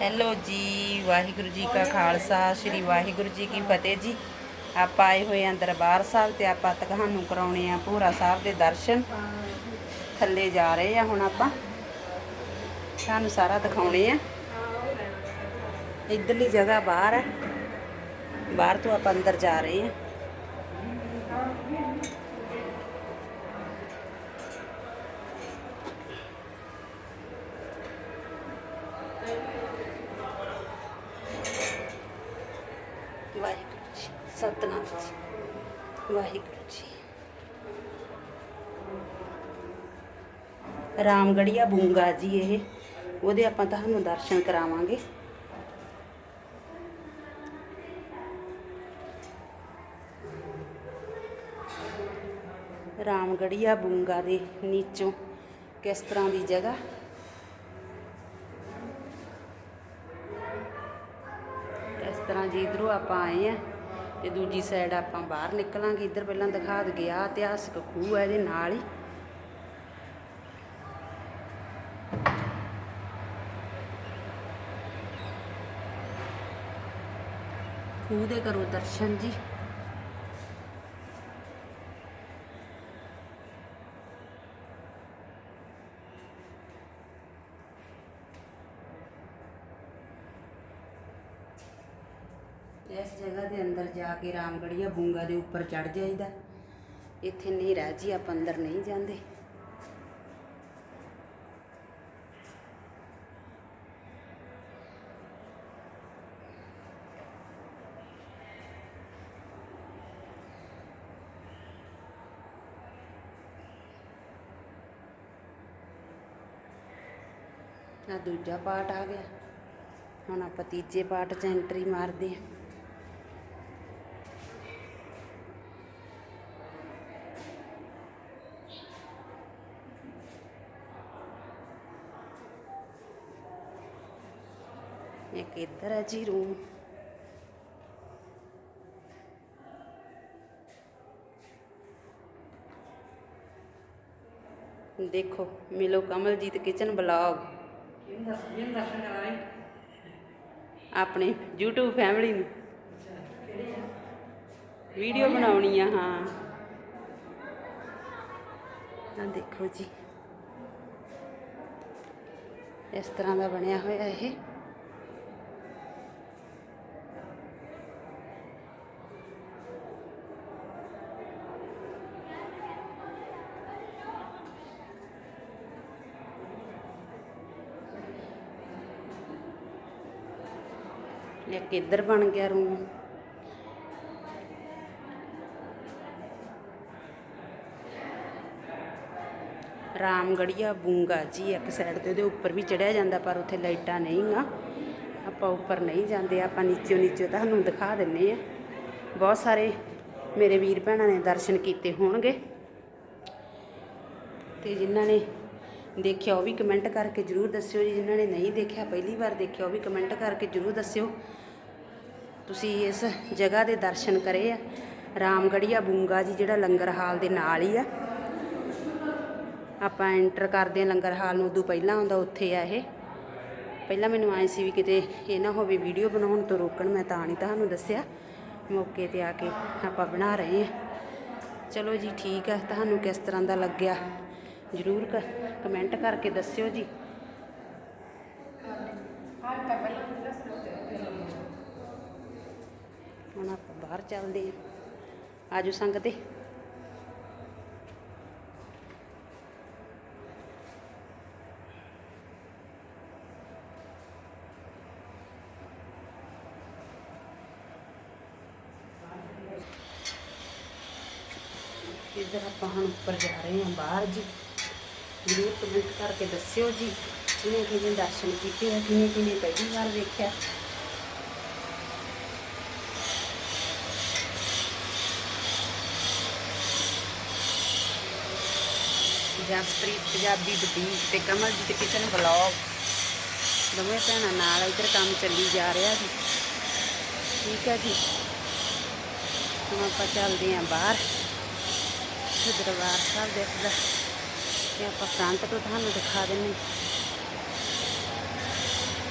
Hello ਜੀ, ਵਾਹਿਗੁਰੂ ਜੀ ਕਾ ਖਾਲਸਾ, ਸ੍ਰੀ ਵਾਹਿਗੁਰੂ ਜੀ ਕੀ ਫਤਿਹ ਜੀ। ਆਪਾਂ ਆਏ ਹੋਏ ਆਂ ਦਰਬਾਰ ਸਾਹਿਬ ਤੇ ਆਪਾਂ ਤੁਹਾਨੂੰ ਕਰਾਉਣੇ ਆ ਭੂਰਾ ਸਾਹਿਬ ਦੇ ਦਰਸ਼ਨ। ਥੱਲੇ ਜਾ ਰਹੇ ਆ ਹੁਣ ਆਪਾਂ। ਤੁਹਾਨੂੰ ਸਾਰਾ ਦਿਖਾਉਣੇ ਆ ਇਧਰਲੀ ਜਗ੍ਹਾ ਬਾਹਰ ਹੈ। ਬਾਹਰ ਤੋਂ ਆਪਾਂ ਅੰਦਰ ਜਾ ਰਹੇ ਆ ਵਾਹਿਗੁਰੂ ਜੀ, ਸਤਨਾਮ ਜੀ, ਵਾਹਿਗੁਰੂ ਜੀ। ਰਾਮਗੜੀਆ ਬੂੰਗਾ ਜੀ ਇਹ, ਉਹਦੇ ਆਪਾਂ ਤੁਹਾਨੂੰ ਦਰਸ਼ਨ ਕਰਾਵਾਂਗੇ। ਰਾਮਗੜੀਆ ਬੂੰਗਾ ਦੇ ਨੀਚੋਂ ਕਿਸ ਤਰ੍ਹਾਂ ਦੀ ਜਗ੍ਹਾ ਇਸ ਤਰ੍ਹਾਂ ਜੀ, ਇਧਰੋਂ ਆਪਾਂ ਆਏ ਆ ਤੇ ਦੂਜੀ ਸਾਈਡ ਆਪਾਂ ਬਾਹਰ ਨਿਕਲਾਂਗੇ। ਇੱਧਰ ਪਹਿਲਾਂ ਦਿਖਾ ਦਗੇ ਆ ਇਤਿਹਾਸਕ ਖੂਹ ਹੈ ਇਹਦੇ ਨਾਲ ਹੀ। ਖੂਹ ਦੇ ਕਰੋ ਦਰਸ਼ਨ ਜੀ। ਇਸ ਜਗ੍ਹਾ ਦੇ ਅੰਦਰ ਜਾ ਕੇ ਰਾਮਗੜੀਆ ਬੂੰਗਾ ਦੇ ਉੱਪਰ ਚੜ ਜਾਈਦਾ। ਇੱਥੇ ਨਹੀਂ ਜੀ, ਆਪਾਂ ਅੰਦਰ ਨਹੀਂ ਜਾਂਦੇ। ਆ ਦੂਜਾ ਪਾਰਟ ਆ ਗਿਆ। ਹੁਣ ਆਪਾਂ ਤੀਜੇ ਪਾਰਟ 'ਚ ਐਂਟਰੀ ਮਾਰਦੇ ਹਾਂ। ਇੱਕ ਇੱਧਰ ਹੈ ਜੀ ਰੂਮ। ਦੇਖੋ, ਮਿਲੋ ਕਮਲਜੀਤ ਕਿਚਨ ਬਲੌਗ ਆਪਣੇ YouTube ਫੈਮਿਲੀ ਨੂੰ। ਵੀਡੀਓ ਬਣਾਉਣੀ ਆ, ਹਾਂ। ਆ ਦੇਖੋ ਜੀ। ਇਸ ਤਰ੍ਹਾਂ ਦਾ ਬਣਿਆ ਹੋਇਆ ਇਹ। ਇੱਕ ਇੱਧਰ ਬਣ ਗਿਆ ਰੂਮ। ਰਾਮਗੜੀਆ ਬੂੰਗਾ ਜੀ, ਇੱਕ ਸਾਈਡ ਤੇ ਉਹਦੇ ਉੱਪਰ ਵੀ ਚੜਿਆ ਜਾਂਦਾ, ਪਰ ਉੱਥੇ ਲਾਈਟਾਂ ਨਹੀਂ ਆ। ਆਪਾਂ ਉੱਪਰ ਨਹੀਂ ਜਾਂਦੇ, ਆਪਾਂ ਨੀਚੇ ਨੀਚੋਂ ਤੁਹਾਨੂੰ ਦਿਖਾ ਦਿੰਨੇ ਆ। ਬਹੁਤ ਸਾਰੇ ਮੇਰੇ ਵੀਰ ਭੈਣਾਂ ਨੇ ਦਰਸ਼ਨ ਕੀਤੇ ਹੋਣਗੇ। ਤੇ ਜਿਨ੍ਹਾਂ ਨੇ ਦੇਖਿਆ, ਉਹ ਵੀ ਕਮੈਂਟ ਕਰਕੇ ਜਰੂਰ ਦੱਸਿਓ ਜੀ। ਜਿਨ੍ਹਾਂ ਨੇ ਨਹੀਂ ਦੇਖਿਆ, ਪਹਿਲੀ ਵਾਰ ਦੇਖਿਆ, ਉਹ ਵੀ ਕਮੈਂਟ ਕਰਕੇ ਜਰੂਰ ਦੱਸਿਓ। ਤੁਸੀਂ ਇਸ ਜਗ੍ਹਾ ਦੇ ਦਰਸ਼ਨ ਕਰੇ ਆ। ਰਾਮਗੜੀਆ ਬੂੰਗਾ ਜੀ, ਜਿਹੜਾ ਲੰਗਰ ਹਾਲ ਦੇ ਨਾਲ ਹੀ ਆ। ਆਪਾਂ ਐਂਟਰ ਕਰਦੇ ਆ ਲੰਗਰ ਹਾਲ ਨੂੰ, ਉਦੋਂ ਪਹਿਲਾਂ ਆਉਂਦਾ, ਉੱਥੇ ਆ ਇਹ। ਪਹਿਲਾਂ ਮੈਨੂੰ ਆਏ ਸੀ ਵੀ ਕਿਤੇ ਇਹ ਨਾ ਹੋਵੇ ਵੀਡੀਓ ਬਣਾਉਣ ਤੋਂ ਰੋਕਣ, ਮੈਂ ਤਾਂ ਨਹੀਂ ਤੁਹਾਨੂੰ ਦੱਸਿਆ। ਮੌਕੇ ਤੇ ਆ ਕੇ ਆਪਾਂ ਬਣਾ ਰਹੇ ਆ ਚਲੋ ਜੀ, ਠੀਕ ਆ। ਤੁਹਾਨੂੰ ਕਿਸ ਤਰ੍ਹਾਂ ਦਾ ਲੱਗਿਆ? ਜਰੂਰ ਕਮੈਂਟ ਕਰਕੇ ਦੱਸਿਓ ਜੀ। ਹੁਣ ਆਪਾਂ ਬਾਹਰ ਚੱਲਦੇ ਆ ਆਜੋ ਸੰਗਤੇ ਇੱਧਰ ਆਪਾਂ ਹੁਣ ਉੱਪਰ ਜਾ ਰਹੇ ਹਾਂ ਬਾਹਰ ਜੀ। ਜ਼ਰੂਰ ਕਮੈਂਟ ਕਰਕੇ ਦੱਸਿਓ ਜੀ, ਕਿਵੇਂ ਕਿਵੇਂ ਦਰਸ਼ਨ ਕੀਤੇ ਆ, ਕਿਵੇਂ ਕਿਵੇਂ ਪਹਿਲੀ ਵਾਰ ਵੇਖਿਆ। ਜਸਪ੍ਰੀਤ, ਪੰਜਾਬੀ ਬੁਟੀਕ ਤੇ ਕਮਲਜੀਤ ਕਿਚਨ ਬਲੌਗ ਦੋਵੇਂ ਭੈਣਾਂ ਨਾਲ ਇੱਧਰ ਕੰਮ ਚੱਲੀ ਜਾ ਰਿਹਾ ਜੀ। ਠੀਕ ਹੈ ਜੀ। ਹੁਣ ਆਪਾਂ ਚੱਲਦੇ ਆਂ ਬਾਹਰ। ਦਰਬਾਰ ਸਾਹਿਬ ਦੇਖਦਾ। ਤੇ ਆਪਾਂ ਫਰੰਟ ਤੋਂ ਤੁਹਾਨੂੰ ਦਿਖਾ ਦਿੰਨੇ